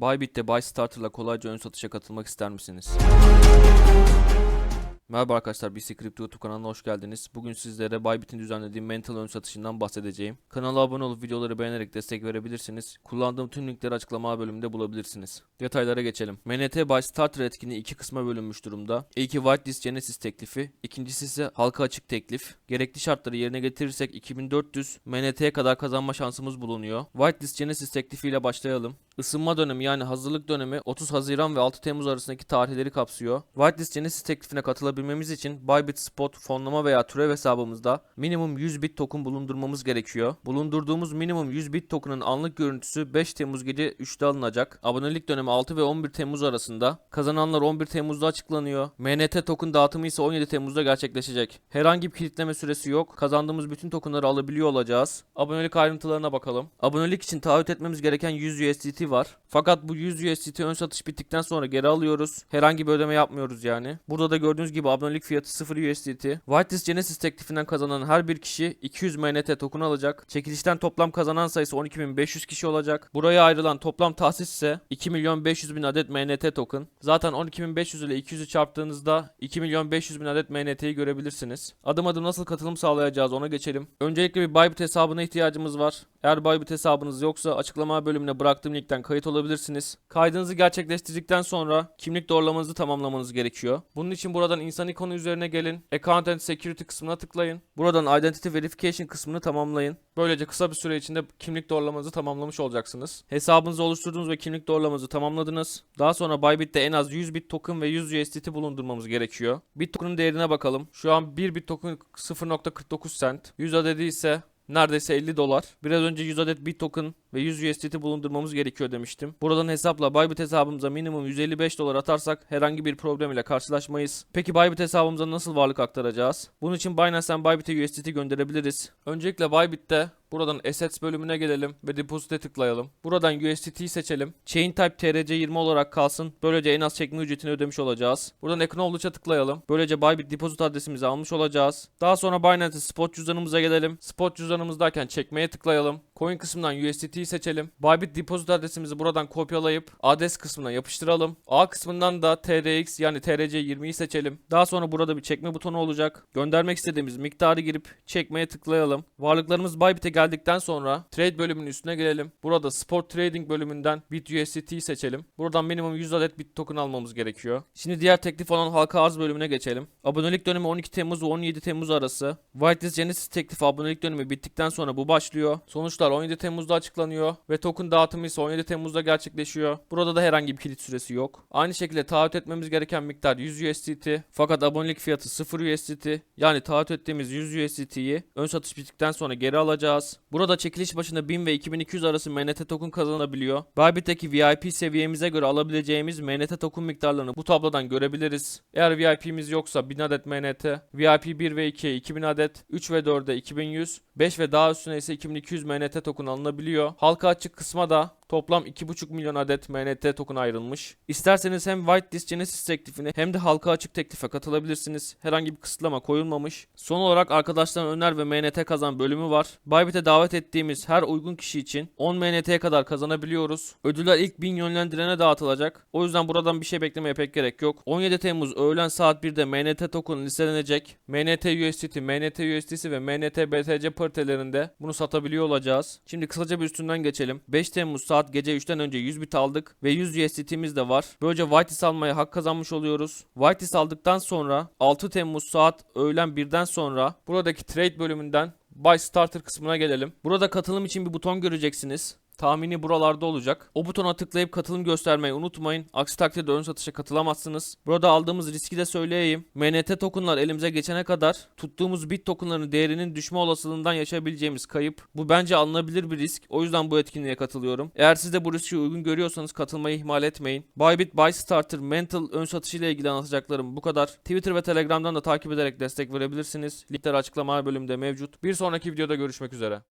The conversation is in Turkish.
Bybit'te Buy Starter'la kolayca ön satışa katılmak ister misiniz? Merhaba arkadaşlar, BC Crypto YouTube kanalına hoş geldiniz. Bugün sizlere Bybit'in düzenlediği Mental ön satışından bahsedeceğim. Kanala abone olup videoları beğenerek destek verebilirsiniz. Kullandığım tüm linkleri açıklama bölümünde bulabilirsiniz. Detaylara geçelim. MNT Buy Starter etkinliği iki kısma bölünmüş durumda. İlki Whitelist Genesis teklifi, ikincisi ise halka açık teklif. Gerekli şartları yerine getirirsek 2400 MNT'ye kadar kazanma şansımız bulunuyor. Whitelist Genesis teklifiyle başlayalım. Isınma dönemi yani hazırlık dönemi 30 Haziran ve 6 Temmuz arasındaki tarihleri kapsıyor. Whitelist Genesis teklifine katılabilmemiz için Bybit Spot fonlama veya türev hesabımızda minimum 100 bit token bulundurmamız gerekiyor. Bulundurduğumuz minimum 100 bit token'ın anlık görüntüsü 5 Temmuz gece 3'te alınacak. Abonelik dönemi 6 ve 11 Temmuz arasında. Kazananlar 11 Temmuz'da açıklanıyor. MNT token dağıtımı ise 17 Temmuz'da gerçekleşecek. Herhangi bir kilitleme süresi yok. Kazandığımız bütün tokenları alabiliyor olacağız. Abonelik ayrıntılarına bakalım. Abonelik için taahhüt etmemiz gereken 100 USDT var. Fakat bu 100 USDT ön satış bittikten sonra geri alıyoruz. Herhangi bir ödeme yapmıyoruz yani. Burada da gördüğünüz gibi abonelik fiyatı 0 USDT. Whitelist Genesis teklifinden kazanan her bir kişi 200 MNT token alacak. Çekilişten toplam kazanan sayısı 12.500 kişi olacak. Buraya ayrılan toplam tahsis ise 2 milyon 500 bin adet MNT token. Zaten 12.500 ile 200'ü çarptığınızda 2 milyon 500 bin adet MNT'yi görebilirsiniz. Adım adım nasıl katılım sağlayacağız ona geçelim. Öncelikle bir Bybit hesabına ihtiyacımız var. Eğer Bybit hesabınız yoksa açıklama bölümüne bıraktığım linkten kayıt olabilirsiniz. Kaydınızı gerçekleştirdikten sonra kimlik doğrulamanızı tamamlamanız gerekiyor. Bunun için buradan insan ikonu üzerine gelin. Account and Security kısmına tıklayın. Buradan Identity Verification kısmını tamamlayın. Böylece kısa bir süre içinde kimlik doğrulamanızı tamamlamış olacaksınız. Hesabınızı oluşturdunuz ve kimlik doğrulamanızı tamamladınız. Daha sonra Bybit'te en az 100 bit token ve 100 USDT bulundurmamız gerekiyor. Bit token'ın değerine bakalım. Şu an 1 bit token 0.49 cent. 100 adedi ise neredeyse 50 dolar. Biraz önce 100 adet bit token ve 100 USDT bulundurmamız gerekiyor demiştim. Buradan hesapla Bybit hesabımıza minimum 155 dolar atarsak herhangi bir problem ile karşılaşmayız. Peki Bybit hesabımıza nasıl varlık aktaracağız? Bunun için Binance'ten Bybit'e USDT gönderebiliriz. Öncelikle Bybit'te Buradan Assets bölümüne gelelim ve Deposit'e tıklayalım. Buradan USDT'yi seçelim. Chain Type TRC20 olarak kalsın. Böylece en az çekme ücretini ödemiş olacağız. Buradan Acknowledge'a tıklayalım. Böylece Bybit Deposit adresimizi almış olacağız. Daha sonra Binance Spot cüzdanımıza gelelim. Spot cüzdanımızdayken çekmeye tıklayalım. Coin kısmından USDT'yi seçelim. Bybit Deposit adresimizi buradan kopyalayıp adres kısmına yapıştıralım. A kısmından da TRX yani TRC20'yi seçelim. Daha sonra burada bir çekme butonu olacak. Göndermek istediğimiz miktarı girip çekmeye tıklayalım. Varlıklarımız Bybit'e geldikten sonra Trade bölümünün üstüne gelelim. Burada Sport Trading bölümünden Bit USDT'yi seçelim. Buradan minimum 100 adet Bit token almamız gerekiyor. Şimdi diğer teklif olan halka arz bölümüne geçelim. Abonelik dönemi 12 Temmuz ve 17 Temmuz arası. Whitelist Genesis teklifi abonelik dönemi bittikten sonra bu başlıyor. Sonuçlar 17 Temmuz'da açıklanıyor ve token dağıtımı ise 17 Temmuz'da gerçekleşiyor. Burada da herhangi bir kilit süresi yok. Aynı şekilde taahhüt etmemiz gereken miktar 100 USDT fakat abonelik fiyatı 0 USDT yani taahhüt ettiğimiz 100 USDT'yi ön satış bittikten sonra geri alacağız. Burada çekiliş başına 1000 ve 2200 arası MNT token kazanabiliyor. Bybit'teki VIP seviyemize göre alabileceğimiz MNT token miktarlarını bu tablodan görebiliriz. Eğer VIP'miz yoksa 1000 adet MNT, VIP 1 ve 2'ye 2000 adet, 3 ve 4'e 2100, 5 ve daha üstüne ise 2200 MNT token alınabiliyor. Halka açık kısma da Toplam 2,5 milyon adet MNT token ayrılmış. İsterseniz hem Whitelist Genesis teklifine hem de halka açık teklife katılabilirsiniz. Herhangi bir kısıtlama koyulmamış. Son olarak arkadaşların öner ve MNT kazan bölümü var. Bybit'e davet ettiğimiz her uygun kişi için 10 MNT'ye kadar kazanabiliyoruz. Ödüller ilk 1000 yönlendirene dağıtılacak. O yüzden buradan bir şey beklemeye pek gerek yok. 17 Temmuz öğlen saat 1'de MNT token listelenecek. MNT USDT, MNT USDC ve MNT BTC paritelerinde bunu satabiliyor olacağız. Şimdi kısaca bir üstünden geçelim. 5 Temmuz saat saat gece 3'ten önce 100 bit aldık ve 100 USDT'miz de var. Böylece Whitelist almaya hak kazanmış oluyoruz. Whitelist aldıktan sonra 6 Temmuz saat öğlen 1'den sonra buradaki trade bölümünden Buy Starter kısmına gelelim. Burada katılım için bir buton göreceksiniz. Tahmini buralarda olacak. O butona tıklayıp katılım göstermeyi unutmayın. Aksi takdirde ön satışa katılamazsınız. Burada aldığımız riski de söyleyeyim. MNT tokenlar elimize geçene kadar tuttuğumuz bit tokenların değerinin düşme olasılığından yaşayabileceğimiz kayıp. Bu bence alınabilir bir risk. O yüzden bu etkinliğe katılıyorum. Eğer siz de bu riski uygun görüyorsanız katılmayı ihmal etmeyin. Bybit Buy Starter Mental ön satışı ile ilgili anlatacaklarım bu kadar. Twitter ve Telegram'dan da takip ederek destek verebilirsiniz. Linkler açıklama bölümünde mevcut. Bir sonraki videoda görüşmek üzere.